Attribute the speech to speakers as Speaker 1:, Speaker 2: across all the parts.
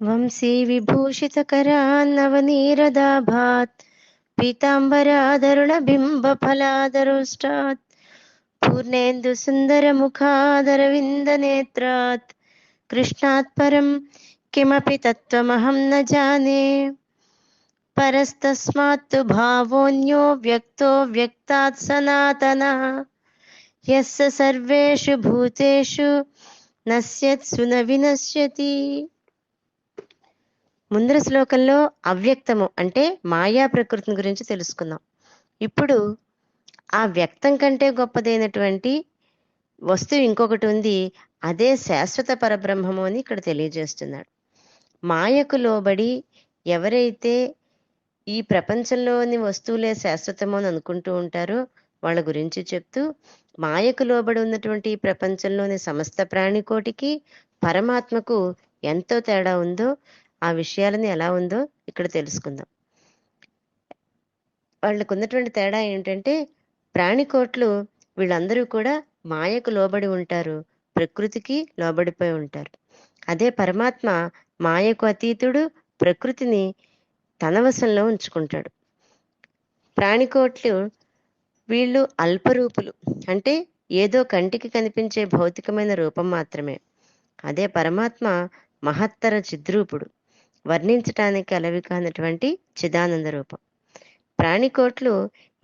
Speaker 1: వంశీ విభూషితకరాన్నవనీరదాభాత్ పీతాంబరాధరుణబింబఫలాదరుష్టాత్ పూర్ణేందు సుందరముఖాదరవిందనేత్రాత్ కృష్ణాత్ పరం కిమపి తత్వమహం న జానే. పరస్తస్మాత్తు భావోన్యో వ్యక్తో వ్యక్తాత్ సనాతనः. యస్య సర్వేషు భూతేషు నశ్యత్సు న వినశ్యతి. ముందర శ్లోకంలో అవ్యక్తము అంటే మాయా ప్రకృతిని గురించి తెలుసుకుందాం. ఇప్పుడు ఆ వ్యక్తం కంటే గొప్పదైనటువంటి వస్తువు ఇంకొకటి ఉంది. అదే శాశ్వత పరబ్రహ్మము అని ఇక్కడ తెలియజేస్తున్నాడు. మాయకు లోబడి ఎవరైతే ఈ ప్రపంచంలోని వస్తువులే శాశ్వతము అని అనుకుంటూ ఉంటారో వాళ్ళ గురించి చెప్తూ మాయకు లోబడి ఉన్నటువంటి ఈ ప్రపంచంలోని సమస్త ప్రాణికోటికి పరమాత్మకు ఎంతో తేడా ఉందో ఆ విషయాలని ఎలా ఉందో ఇక్కడ తెలుసుకుందాం. వాళ్ళకు ఉన్నటువంటి తేడా ఏంటంటే ప్రాణికోట్లు వీళ్ళందరూ కూడా మాయకు లోబడి ఉంటారు ప్రకృతికి లోబడిపోయి ఉంటారు. అదే పరమాత్మ మాయకు అతీతుడు ప్రకృతిని తన వశంలో ఉంచుకుంటాడు. ప్రాణికోట్లు వీళ్ళు అల్పరూపులు అంటే ఏదో కంటికి కనిపించే భౌతికమైన రూపం మాత్రమే. అదే పరమాత్మ మహత్తర చిద్రూపుడు. వర్ణించటానికి అలవి కానటువంటి చిదానంద రూపం. ప్రాణికోట్లు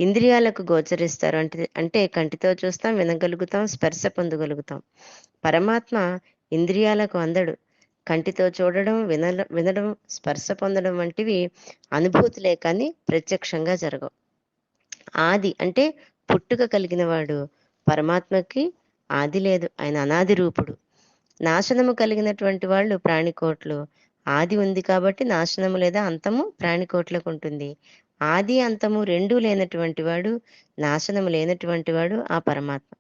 Speaker 1: ఇంద్రియాలకు గోచరిస్తారు అంటే అంటే కంటితో చూస్తాం వినగలుగుతాం స్పర్శ పొందగలుగుతాం. పరమాత్మ ఇంద్రియాలకు అందడు. కంటితో చూడడం విన వినడం స్పర్శ పొందడం వంటివి అనుభూతులే కానీ ప్రత్యక్షంగా జరగవు. ఆది అంటే పుట్టుక కలిగిన వాడు పరమాత్మకి ఆది లేదు ఆయన అనాది రూపుడు. నాశనము కలిగినటువంటి వాళ్ళు ప్రాణికోట్లు. ఆది ఉంది కాబట్టి నాశనము లేదా అంతము ప్రాణికోట్లకు ఉంటుంది. ఆది అంతము రెండూ లేనటువంటి వాడు నాశనము లేనటువంటి వాడు ఆ పరమాత్మ.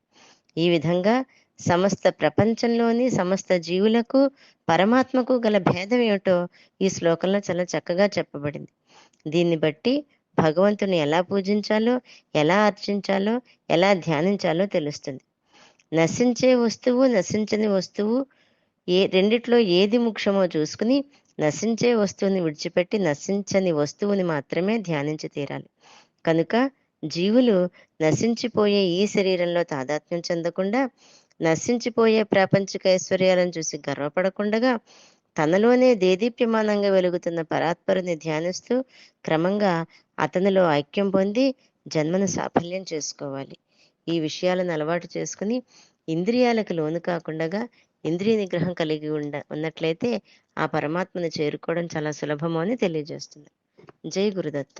Speaker 1: ఈ విధంగా సమస్త ప్రపంచంలోని సమస్త జీవులకు పరమాత్మకు గల భేదం ఏమిటో ఈ శ్లోకంలో చాలా చక్కగా చెప్పబడింది. దీన్ని బట్టి భగవంతుని ఎలా పూజించాలో ఎలా అర్చించాలో ఎలా ధ్యానించాలో తెలుస్తుంది. నశించే వస్తువు నశించని వస్తువు ఏ రెండిట్లో ఏది ముఖ్యమో చూసుకుని నశించే వస్తువుని విడిచిపెట్టి నశించని వస్తువుని మాత్రమే ధ్యానించి తీరాలి. కనుక జీవులు నశించిపోయే ఈ శరీరంలో తాదాత్మ్యం చెందకుండా నశించిపోయే ప్రాపంచిక ఐశ్వర్యాలను చూసి గర్వపడకుండగా తనలోనే దేదీప్యమానంగా వెలుగుతున్న పరాత్పరుని ధ్యానిస్తూ క్రమంగా అతనిలో ఐక్యం పొంది జన్మను సాఫల్యం చేసుకోవాలి. ఈ విషయాలను అలవాటు చేసుకుని ఇంద్రియాలకు లోను కాకుండా ఇంద్రియ నిగ్రహం కలిగి ఉండ ఉన్నట్లయితే ఆ పరమాత్మను చేరుకోవడం చాలా సులభము అని తెలియజేస్తుంది. జై గురుదత్త.